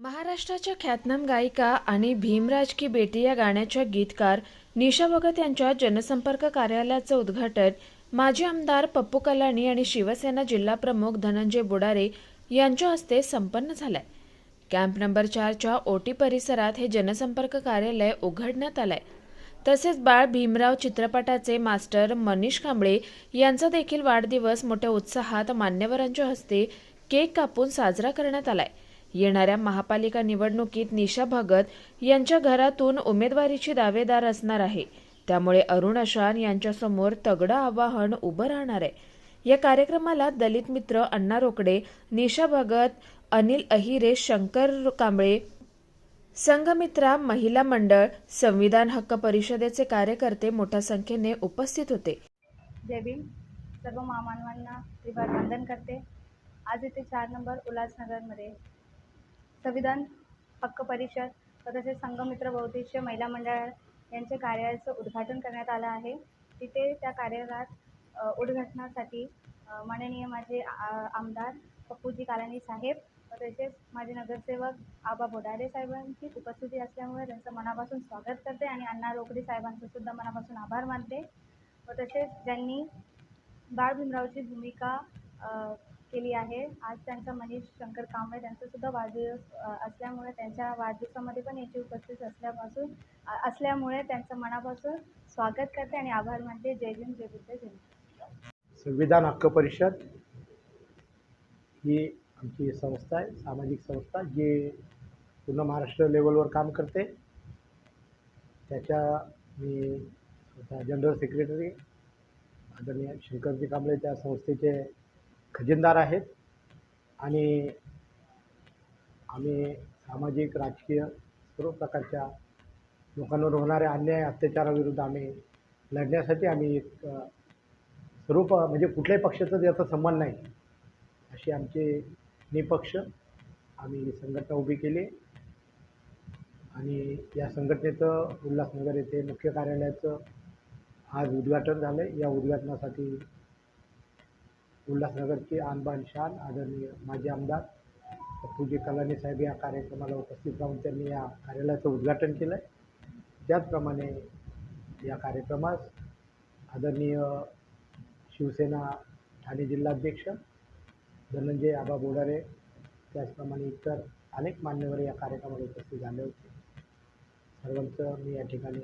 महाराष्ट्राच्या ख्यातनाम गायिका आणि भीमराज की बेटी या गाण्याच्या गीतकार निशा भगत यांच्या जनसंपर्क कार्यालयाचं उद्घाटन माजी आमदार पप्पू कलाणी आणि शिवसेना जिल्हा प्रमुख धनंजय बुडारे यांच्या हस्ते संपन्न झालंय. कॅम्प नंबर चारच्या ओटी परिसरात हे जनसंपर्क कार्यालय उघडण्यात आलंय. तसेच बाळ भीमराव चित्रपटाचे मास्टर मनीष कांबळे यांचा देखील वाढदिवस मोठ्या उत्साहात मान्यवरांच्या हस्ते केक कापून साजरा करण्यात आलाय. येणाऱ्या महापालिका निवडणुकीत निशा भगत यांच्या घरातून उमेदवारीची दावेदार असणार आहे. त्यामुळे अरुण अशान यांच्यासमोर तगडं आव्हान उभं राहणार आहे. या कार्यक्रमाला दलित मित्र अण्णा रोकडे निशा भगत अनिल अहिरे शंकर कांबळे संघमित्रा महिला मंडळ संविधान हक्क परिषदेचे कार्यकर्ते मोठ्या संख्येने उपस्थित होते. जय भीम. सर्व महामानवांना वंदन करते. आज इथे चार नंबर उल्हासनगरमध्ये संविधान हक्क परिषद व तसेच संघमित्र बहुद्देशीय महिला मंडळ यांच्या कार्यालयाचं उद्घाटन करण्यात आलं आहे. तिथे त्या कार्यालयात उद्घाटनासाठी माननीय माझे आमदार पप्पूजी कालानी साहेब व तसेच माझे नगरसेवक आबा बोडारे साहेबांची उपस्थिती असल्यामुळे त्यांचं मनापासून स्वागत करते आणि अण्णा रोकडे साहेबांचं सुद्धा मनापासून आभार मानते. व तसेच ज्यांनी बाळ भीमरावची भूमिका केली आहे. आज त्यांचा मनीष शंकर कांबळे त्यांचासुद्धा वाढदिवस असल्यामुळे त्यांच्या वाढदिवसामध्ये पण याची उपस्थित असल्यापासून असल्यामुळे त्यांचं मनापासून स्वागत करते आणि आभार मानते. जय भीम जय बुद्ध जय संविधान हक्क परिषद ही आमची संस्था आहे सामाजिक संस्था जी पूर्ण महाराष्ट्र लेवलवर काम करते. त्याच्या मी स्वतः जनरल सेक्रेटरी आदरणीय शंकरजी कांबळे त्या संस्थेचे खजिनदार आहेत. आणि आम्ही सामाजिक राजकीय सर्व प्रकारच्या लोकांवर होणाऱ्या अन्याय अत्याचाराविरुद्ध आम्ही लढण्यासाठी आम्ही एक स्वरूप म्हणजे कुठल्याही पक्षाचा याचा सन्मान नाही. अशी आमची निपक्ष आम्ही संघटना उभी केली. आणि या संघटनेचं उल्हासनगर येथे मुख्य कार्यालयाचं आज उद्घाटन झालं आहे या उद्घाटनासाठी उल्हासनगरचे आनबान शान आदरणीय माजी आमदार पूजे कलानी साहेब या कार्यक्रमाला उपस्थित राहून त्यांनी या कार्यालयाचं उद्घाटन केलं आहे त्याचप्रमाणे या कार्यक्रमास आदरणीय शिवसेना ठाणे जिल्हाध्यक्ष धनंजय आबा बोडारे त्याचप्रमाणे इतर अनेक मान्यवर या कार्यक्रमाला उपस्थित झाले होते. सर्वांचं मी या ठिकाणी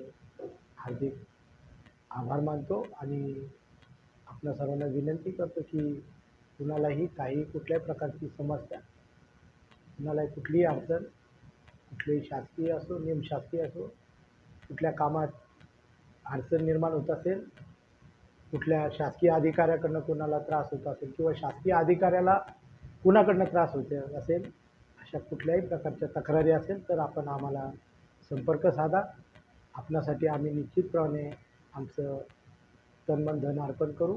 हार्दिक आभार मानतो आणि आपल्या सर्वांना विनंती करतो की कुणालाही काही कुठल्याही प्रकारची समस्या कुणालाही कुठलीही अडचण कुठलीही शासकीय असो निमशासकीय असो कुठल्या कामात अडचण निर्माण होत असेल कुठल्या शासकीय अधिकाऱ्याकडनं कुणाला त्रास होत असेल किंवा शासकीय अधिकाऱ्याला कुणाकडनं त्रास होते असेल अशा कुठल्याही प्रकारच्या तक्रारी असेल तर आपण आम्हाला संपर्क साधा. आपणासाठी आम्ही निश्चितप्रमाणे आमचं तन्मन धन अर्पण करू.